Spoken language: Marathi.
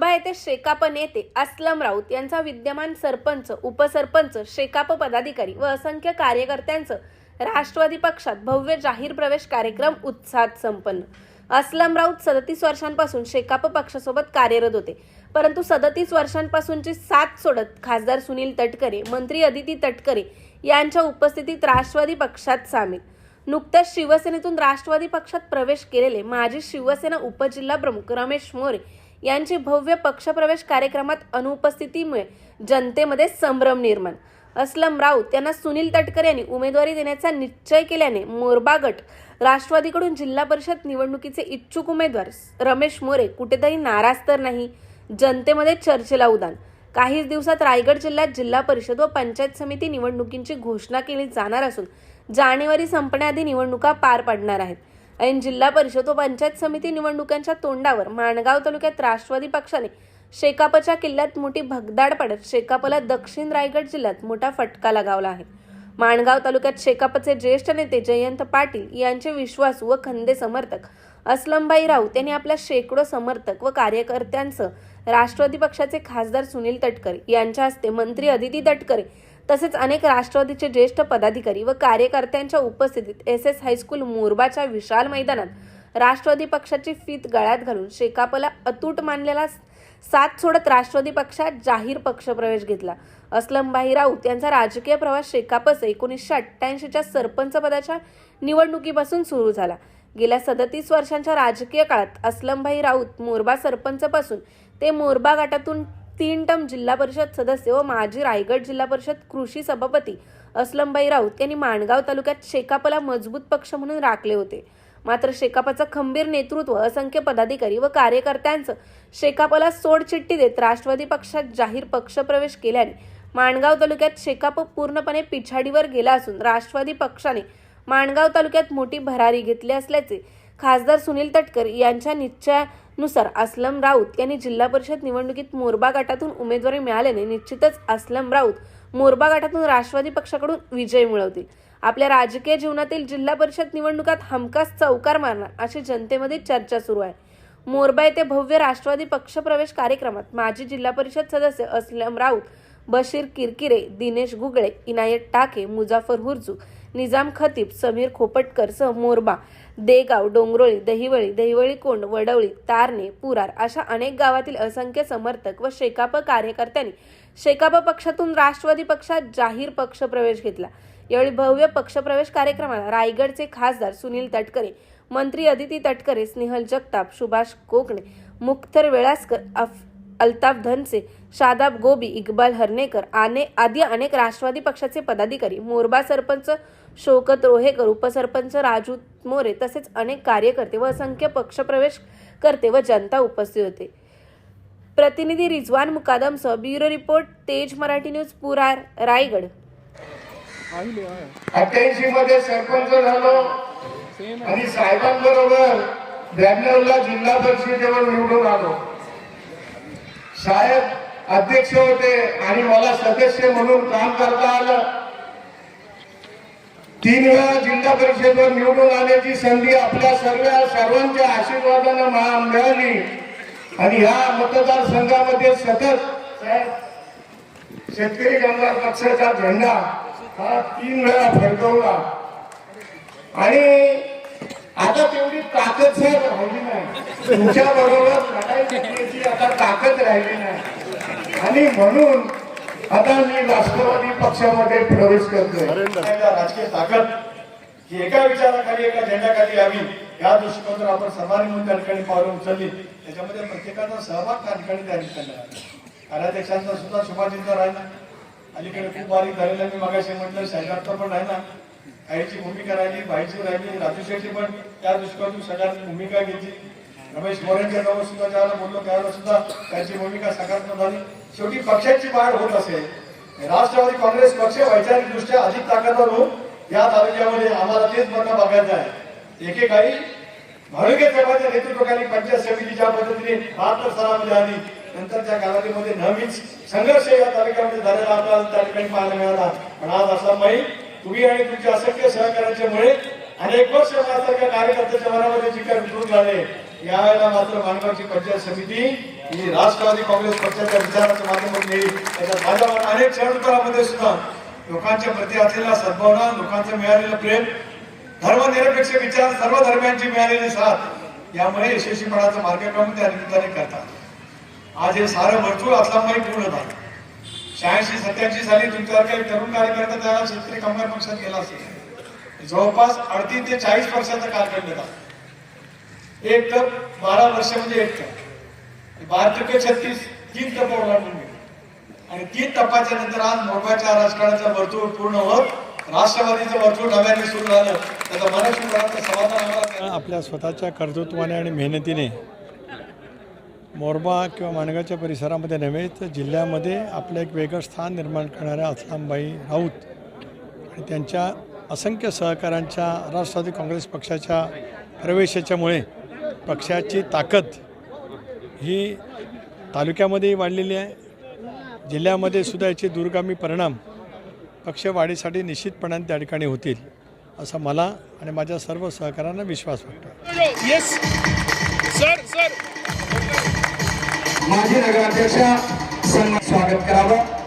मोरबा येथे शेकाप नेते अस्लम राऊत यांचा विद्यमान सरपंच उपसरपंच शेकाप पदाधिकारी व असंख्य कार्यकर्त्यांचं राष्ट्रवादी पक्षात भव्य जाहीर प्रवेश कार्यक्रम उत्साहात संपन्न. अस्लम राऊत सदतीस वर्षांपासून शेकाप पक्षासोबत कार्यरत होते. परंतु सदतीस वर्षांपासूनची साथ सोडत खासदार सुनील तटकरे मंत्री अदिती तटकरे यांच्या उपस्थितीत राष्ट्रवादी पक्षात सामील. नुकत्याच शिवसेनेतून राष्ट्रवादी पक्षात प्रवेश केलेले माजी शिवसेना उपजिल्हा प्रमुख रमेश मोरे यांची भव्य पक्षप्रवेश कार्यक्रमात अनुपस्थितीमुळे जनतेमध्ये संभ्रम निर्माण. असलम राऊत यांना सुनील तटकरे यांनी उमेदवारी देण्याचा निश्चय केल्याने मोरबा गट राष्ट्रवादीकडून जिल्हा परिषद निवडणुकीचे इच्छुक उमेदवार रमेश मोरे कुठेतरी नाराज तर नाही जनतेमध्ये चर्चेला उदान. काहीच दिवसात रायगड जिल्ह्यात जिल्हा परिषद व पंचायत समिती निवडणुकींची घोषणा केली जाणार असून जानेवारी संपण्याआधी निवडणुका पार पडणार आहेत. ऐन जिल्हा परिषद व पंचायत समिती निवडणुकांच्या तोंडावर माणगाव तालुक्यात राष्ट्रवादी पक्षाने शेकापच्या किल्ल्यात मोठी भगदाड पडत शेकापला दक्षिण रायगड जिल्ह्यात मोठा फटका लगावला आहे. माणगाव तालुक्यात शेकापचे ज्येष्ठ नेते जयंत पाटील यांचे विश्वासू व खंदे समर्थक असलमबाई राऊत यांनी आपल्या शेकडो समर्थक व कार्यकर्त्यांसह राष्ट्रवादी पक्षाचे खासदार सुनील तटकरे यांच्या हस्ते मंत्री अदिती तटकरे तसेच अनेक राष्ट्रवादीचे ज्येष्ठ पदाधिकारी व कार्यकर्त्यांच्या उपस्थितीत एस एस हायस्कूल मोरबाच्या विशाल मैदानात राष्ट्रवादी पक्षाची फीत गळ्यात घालून शेकापला अतूट मानलेला साथ सोडत राष्ट्रवादी पक्षात जाहीर पक्षप्रवेश घेतला. अस्लमभाई राऊत यांचा राजकीय प्रवास शेकापच एकोणीसशे अठ्ठ्याऐंशीच्या सरपंच पदाच्या निवडणुकीपासून सुरू झाला. गेल्या सदतीस वर्षांच्या राजकीय काळात अस्लमभाई राऊत मोरबा सरपंचपासून ते मोरबा गटातून तीन टर्म जिल्हा परिषद सदस्य व माजी रायगड जिल्हा परिषद कृषी सभापती असलमबाई राऊत यांनी माणगाव तालुक्यात शेकापला मजबूत पक्ष म्हणून राखले होते. मात्र शेकापाचं खंबीर नेतृत्व असंख्य पदाधिकारी व कार्यकर्त्यांचं शेकापला सोडचिठ्ठी देत राष्ट्रवादी पक्षात जाहीर पक्षप्रवेश केल्याने माणगाव तालुक्यात शेकाप पूर्णपणे पिछाडीवर गेला असून राष्ट्रवादी पक्षाने माणगाव तालुक्यात मोठी भरारी घेतली असल्याचे खासदार सुनील तटकर यांच्या निश्चयानुसार असलम राऊत यांनी जिल्हा परिषद निवडणुकीत मोरबा गटातून उमेदवारी मिळाल्याने निश्चितच असलम राऊत मोरबा गटातून राष्ट्रवादी पक्षाकडून विजय मिळवतील. आपल्या राजकीय जीवनातील जिल्हा परिषद निवडणुकात हमखास चौकार मारणार अशी जनतेमध्ये चर्चा सुरू आहे. मोरबा येथे भव्य राष्ट्रवादी पक्षप्रवेश कार्यक्रमात माजी जिल्हा परिषद सदस्य असलम राऊत बशीर किरकिरे दिनेश गुगळे इनायत टाके मुजाफर हुरजू निजाम खतीब समीर खोपटकर सह मोरबा देगाव डोंगरोळी दहिवळी दहिवळी कोंड वडवळी तारणे पुरार अशा अनेक गावातील असंख्य समर्थक व शेकाप कार्यकर्त्यांनी शेकाप पक्षातून राष्ट्रवादी पक्षात जाहीर पक्ष प्रवेश घेतला. यावेळी भव्य पक्षप्रवेश कार्यक्रमाला रायगडचे खासदार सुनील तटकरे मंत्री अदिती तटकरे स्नेहल जगताप सुभाष कोकणे मुख्तर वेळासकर अफ अल्ताफ धनसे शादाब गोबी इक्बाल हर्नेकर आने आदी अनेक राष्ट्रवादी पक्षाचे पदाधिकारी मोरबा सरपंच शोकत रोहेकर उपसरपंच राजू मोरे तसेच अनेक कार्यकर्ते व असंख्य पक्षप्रवेश करते व जनता उपस्थित होते. प्रतिनिधी रिजवान मुकादमसह ब्युरो रिपोर्ट तेज मराठी न्यूज पुरार रायगड. अठ्ठ्याऐंशी मध्ये सरपंच झालो. आणि साहेबांबरोबर ब्याण्णवला जिल्हा परिषदेवर निवडून आलो. साहेब अध्यक्ष होते आणि मला सदस्य म्हणून काम करता आलं. तीन वेळा जिल्हा परिषदेवर निवडून आल्याची संधी आपल्या सर्व सर्वांच्या आशीर्वादानं मिळाली. आणि ह्या मतदारसंघामध्ये सतत शेतकरी कामगार पक्षाचा झेंडा हा तीन वेळा फडकवला. आणि आता तेवढी ताकद साहेब राहिली नाही तुमच्या बरोबर लढाई आता ताकद राहिली नाही. आणि म्हणून आता मी राष्ट्रवादी पक्षामध्ये प्रवेश करतोय. राजकीय ताकद की एका विचाराखाली एका झेंड्याखाली यावी या दृष्टिकोनातून आपण सर्वांनी म्हणून त्या ठिकाणी पावलं उचलली. त्याच्यामध्ये प्रत्येकाचा सहभाग त्या ठिकाणी त्या ठिकाणी आहे कार्याध्यक्षांचा सुद्धा शुभाचिंता राहिला. अलीकडे खूप बारीक झालेला मी मगाशी म्हटलं शेजारचं पण राहिला. आईची भूमिका राहिली बाईची राहिली राजू शेट्टी पण त्या दृष्टिकोनातून सगळ्यांनी भूमिका घेतली. रमेश मोरेंच्या जवळ सुद्धा ज्याला बोललो त्यावेळेला सुद्धा त्यांची भूमिका सकारात्मक झाली. शेवटी पक्षाची वाढ होत असेल राष्ट्रवादी काँग्रेस पक्ष वैचारिक दृष्ट्या अधिक ताकदवर होऊन या तालुक्यामध्ये आम्हाला तेच मतं बघायचं आहे. एकेकाळी भाविके साहेबांच्या नेतृत्वाखाली पंचायत समिती ज्या पद्धतीने बहात्तर सालामध्ये आली नंतरच्या कालावधीमध्ये नेहमीच संघर्ष या तालुक्यामध्ये झालेला आपल्याला त्या ठिकाणी पाहायला मिळाला. पण आज असा माहीत तुम्ही आणि तुमच्या असंख्य सहकार्याच्यामुळे अनेक वर्ष माझ्यासारख्या कार्यकर्त्याच्या मनामध्ये जी काही विकृत झाले यावेळेला मात्र मानगावची पंचायत समिती ही राष्ट्रवादी काँग्रेस पक्षाच्या विचाराच्या माध्यमातून येईल. त्याच्यात माझ्या अनेक चढउतारामध्ये सुद्धा लोकांच्या प्रती असलेला सद्भावना लोकांचं मिळालेलं प्रेम धर्मनिरपेक्ष विचार सर्व धर्मांची मिळालेली साथ यामुळे यशस्वीपणाचा मार्गक्रम त्या निमित्ताने करतात. आज हे सारं वर्तुळ असल्यामुळे पूर्ण झालं. शहाऐंशी सत्याऐंशी साली तुमच्यावर काही तरुण कार्यकर्ता त्याला शेतकरी कामगार पक्षात गेला असेल. जवळपास अडतीस ते चाळीस वर्षाचा कालखंड होता. एक टप बारा वर्ष म्हणजे एक टप बारा टक्के छत्तीस तीन टप ओलांडून गेले. आणि तीन टप्प्याच्या नंतर आज मोठ्याच्या राजकारणाचं वर्तुळ पूर्ण होत राष्ट्रवादीचं वर्तुळ नव्याने सुरू झालं. त्याचा मनस्वी समाधान आपल्या स्वतःच्या कर्तृत्वाने आणि मेहनतीने मोरबा किंवा माणगाच्या परिसरामध्ये नव्हे तर जिल्ह्यामध्ये आपलं एक वेगळं स्थान निर्माण करणाऱ्या असलामबाई राऊत आणि त्यांच्या असंख्य सहकाऱ्यांच्या राष्ट्रवादी काँग्रेस पक्षाच्या प्रवेशाच्यामुळे पक्षाची ताकद ही तालुक्यामध्येही वाढलेली आहे. जिल्ह्यामध्ये सुद्धा याचे दूरगामी परिणाम पक्ष वाढीसाठी निश्चितपणाने त्या ठिकाणी होतील असा मला आणि माझ्या सर्व सहकाऱ्यांना विश्वास वाटतो. येस सर सर माजी नगराध्यक्षा सन्मान स्वागत करावं.